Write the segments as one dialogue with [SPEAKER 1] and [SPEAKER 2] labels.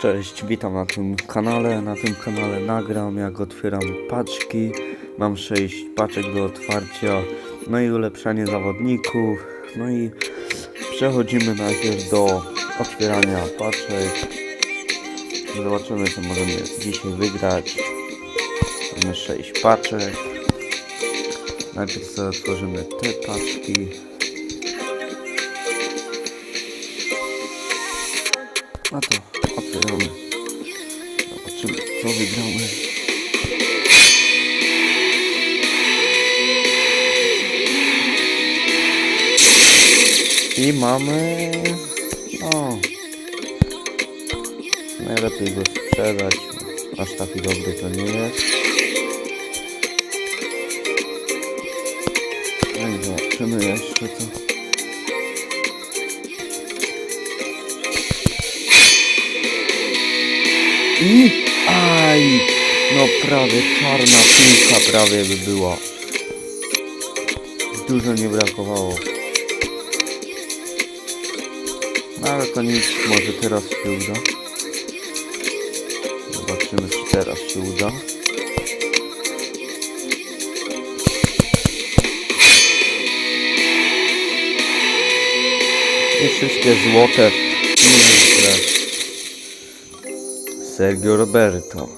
[SPEAKER 1] Cześć, witam na tym kanale. Na tym kanale nagram jak otwieram paczki. Mam 6 paczek do otwarcia, no i ulepszanie zawodników. No i przechodzimy najpierw do otwierania paczek. Zobaczymy co możemy dzisiaj wygrać. Mamy 6 paczek. Najpierw sobie otworzymy te paczki. No to otwieramy. Zobaczymy co wygramy. I mamy... No... Najlepiej go sprzedać. Aż taki dobry to nie jest. No i zobaczymy jeszcze co. I... Aj! No prawie czarna piłka prawie by była. Dużo nie brakowało. No ale to nic, może teraz się uda. Zobaczymy czy teraz się uda. I wszystkie złote. Nieźle. Sergio Roberto.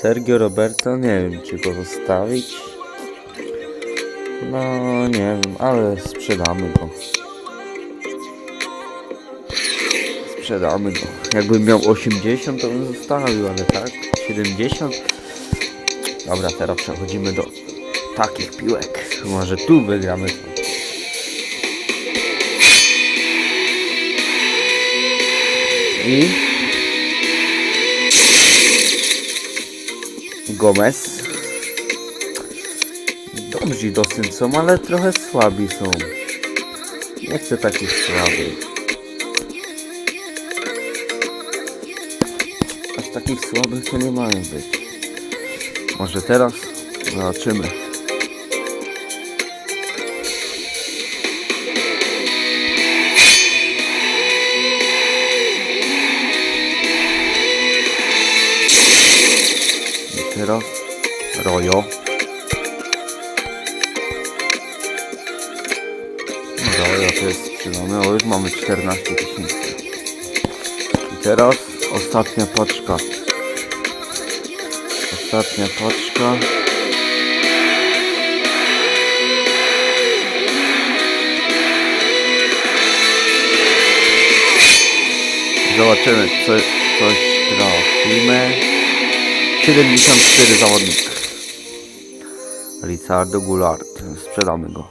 [SPEAKER 1] Sergio Roberto, nie wiem czy go zostawić. No nie wiem, ale sprzedamy go. Sprzedamy go. Jakbym miał 80 to bym zostawił, ale tak? 70? Dobra, teraz przechodzimy do takich piłek. Może tu wygramy. I Gomez. Dobrzy dosyć są, ale trochę słabi są. Nie chcę takich słabych. Aż takich słabych to nie mają być. Może teraz zobaczymy. Teraz Rojo. Rojo to jest sprzedane, o już mamy 14 tysięcy. I teraz ostatnia paczka. Ostatnia paczka. Zobaczymy, co, coś trafimy. 74 zawodnik. Ricardo Goulart. Sprzedamy go.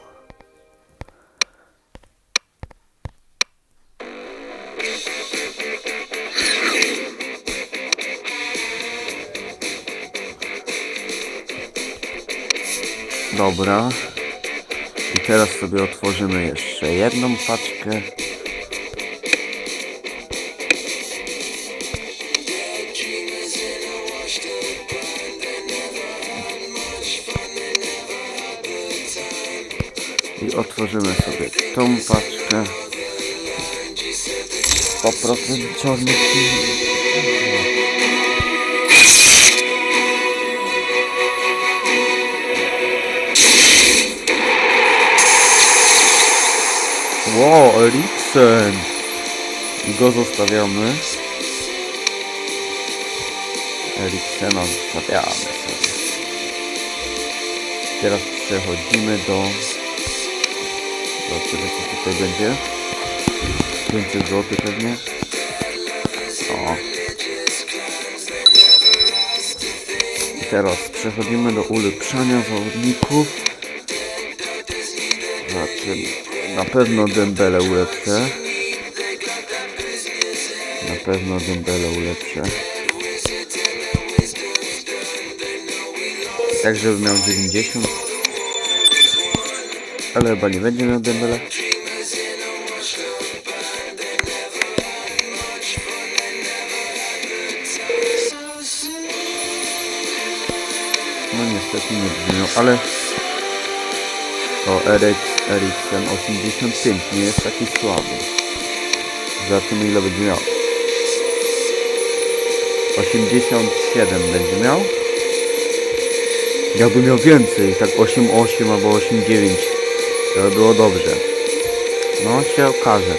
[SPEAKER 1] Dobra. I teraz sobie otworzymy jeszcze jedną paczkę. I otworzymy sobie tą paczkę. 100% czarnych Wow, Eriksen! Go zostawiamy. Eriksena zostawiamy sobie. Teraz przechodzimy do... Zobaczymy co tutaj będzie. 500 zł pewnie. O. I teraz przechodzimy do ulepszania zawodników. Zobaczymy. Na pewno Dembele ulepszę. Na pewno Dembele ulepszę. Tak, żeby miał 90. Ale chyba nie będzie miał Dembele. No niestety nie będzie miał, ale... O, Erik, Eriksen 85 nie jest taki słaby. Zobaczymy ile będzie miał. 87 będzie miał. Jakby miał więcej, tak 8,8 albo 8,9 to by było dobrze. No się okaże.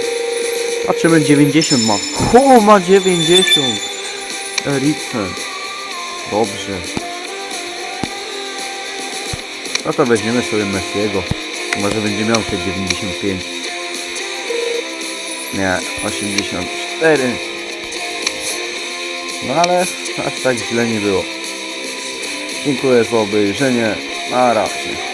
[SPEAKER 1] Patrzymy 90 ma. O, ma 90! Eriksen. Dobrze. No to weźmiemy sobie Messiego. Może będzie miał te 95. Nie, 84. No ale aż tak źle nie było. Dziękuję za obejrzenie. Na razie.